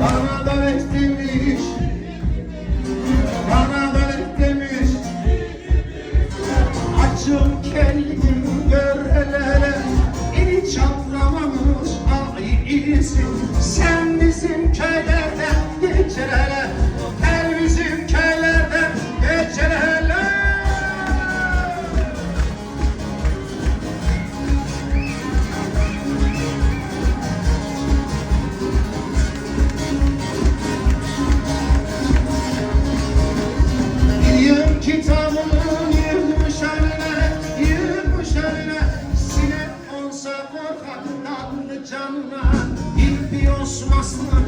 Bana da demiş Bana da demiş Açım kendim görelere Hiç anlamamış ay iyisi Sen Aslan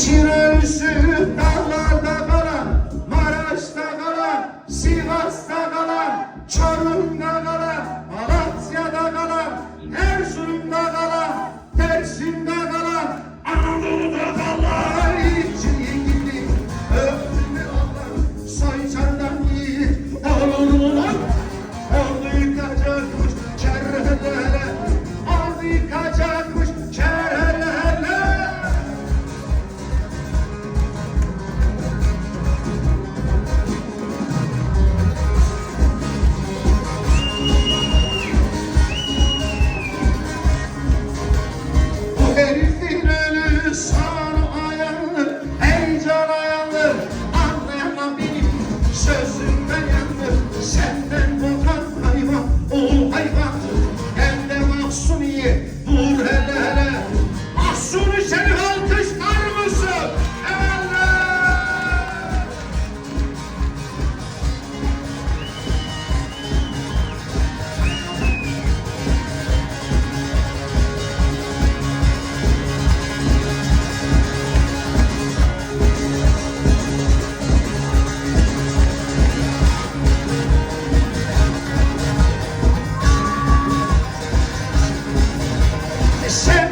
İçine dağlarda kalan, Maraş'ta kalan, Sivas'ta kalan, Çorum'da sent